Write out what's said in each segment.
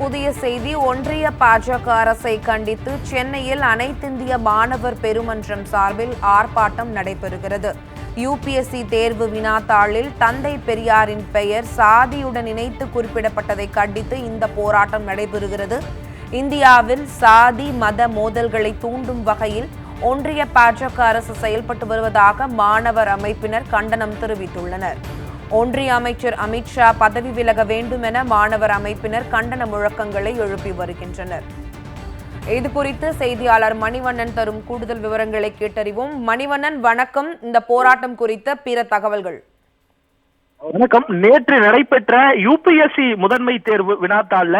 புதிய செய்தி. ஒன்றிய பாஜக அரசை கண்டித்து சென்னையில் அனைத்திந்திய மாணவர் பெருமன்றம் சார்பில் ஆர்ப்பாட்டம் நடைபெறுகிறது. யுபிஎஸ்சி தேர்வு வினாத்தாளில் தந்தை பெரியாரின் பெயர் சாதியுடன் இணைத்து குறிப்பிடப்பட்டதை கண்டித்து இந்த போராட்டம் நடைபெறுகிறது. இந்தியாவில் சாதி மத மோதல்களை தூண்டும் வகையில் ஒன்றிய பாஜக அரசு செயல்பட்டு வருவதாக மாணவர் அமைப்பினர் கண்டனம் தெரிவித்துள்ளனர். ஒன்றிய அமைச்சர் அமித்ஷா பதவி விலக வேண்டும் என மாணவர் அமைப்பினர் கண்டன முழக்கங்களை எழுப்பி வருகின்றனர். இது குறித்து செய்தியாளர் மணிவண்ணன் தரும் கூடுதல் விவரங்களை கேட்டறிவோம். மணிவண்ணன் வணக்கம். இந்த போராட்டம் குறித்த பிற தகவல்கள். வணக்கம். நேற்று நடைபெற்ற யூபிஎஸ்சி முதன்மை தேர்வு வினாத்தாள்ல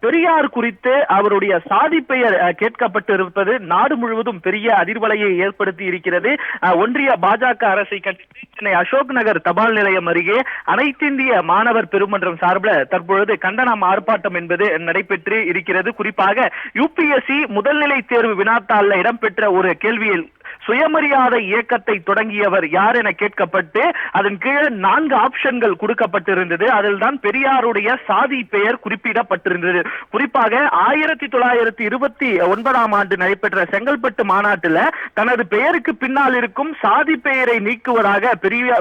பெரியார் குறித்து அவருடைய சாதி பெயர் கேட்கப்பட்டு இருப்பது நாடு முழுவதும் பெரிய அதிர்வலையை ஏற்படுத்தி இருக்கிறது. அஹ், ஒன்றிய பாஜக அரசை கண்டித்து சென்னை அசோக் நகர் தபால் நிலையம் அருகே அனைத்திந்திய மாணவர் பெருமன்றம் சார்பில் தற்பொழுது கண்டனம் ஆர்ப்பாட்டம் என்பது நடைபெற்று இருக்கிறது. குறிப்பாக யூபிஎஸ்சி முதல்நிலை தேர்வு வினாத்தாள்ல இடம்பெற்ற ஒரு கேள்வியில் சுயமரியாதை இயக்கத்தை தொடங்கியவர் யார் என கேட்கப்பட்டு அதன் கீழே நான்கு ஆப்ஷன்கள் கொடுக்கப்பட்டிருந்தது. அதில் தான் பெரியாருடைய சாதி பெயர் குறிப்பிடப்பட்டிருந்தது. குறிப்பாக ஆயிரத்தி தொள்ளாயிரத்தி இருபத்தி ஒன்பதாம் ஆண்டு நடைபெற்ற செங்கல்பட்டு மாநாட்டில் தனது பெயருக்கு பின்னால் இருக்கும் சாதி பெயரை நீக்குவதாக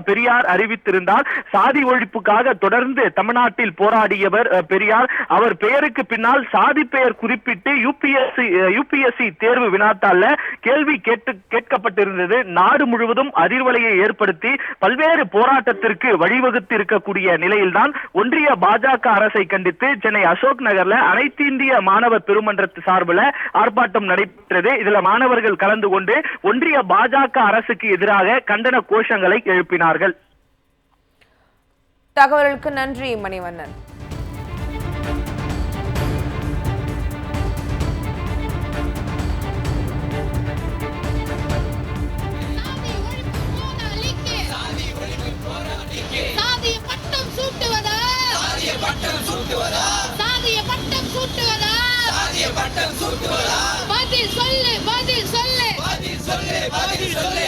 பெரியார் அறிவித்திருந்தால் சாதி ஒழிப்புக்காக தொடர்ந்து தமிழ்நாட்டில் போராடியவர் பெரியார். அவர் பெயருக்கு பின்னால் சாதி பெயர் குறிப்பிட்டு யூபிஎஸ்சி யூபிஎஸ்சி தேர்வு வினாத்தால கேள்வி கேட்டு கேட்கப்பட்டிருந்தது நாடு முழுவதும் அதிர்வலையை ஏற்படுத்தி பல்வேறு போராட்டத்திற்கு வழிவகுத்து இருக்கக்கூடிய நிலையில்தான் ஒன்றிய பாஜக அரசை கண்டித்து சென்னை அசோக் நகர்ல அனைத்து இந்திய மாணவர் பெருமன்றத்து சார்பில் ஆர்ப்பாட்டம் நடைபெற்றது. இதுல மாணவர்கள் கலந்து கொண்டு ஒன்றிய பாஜக அரசுக்கு எதிராக கண்டன கோஷங்களை எழுப்பினார்கள். தகவலுக்கு நன்றி மணிவண்ணன். பதில் சொல்லு பதில் சொல்லு. பதில் சொல்லு பதில் சொல்லு.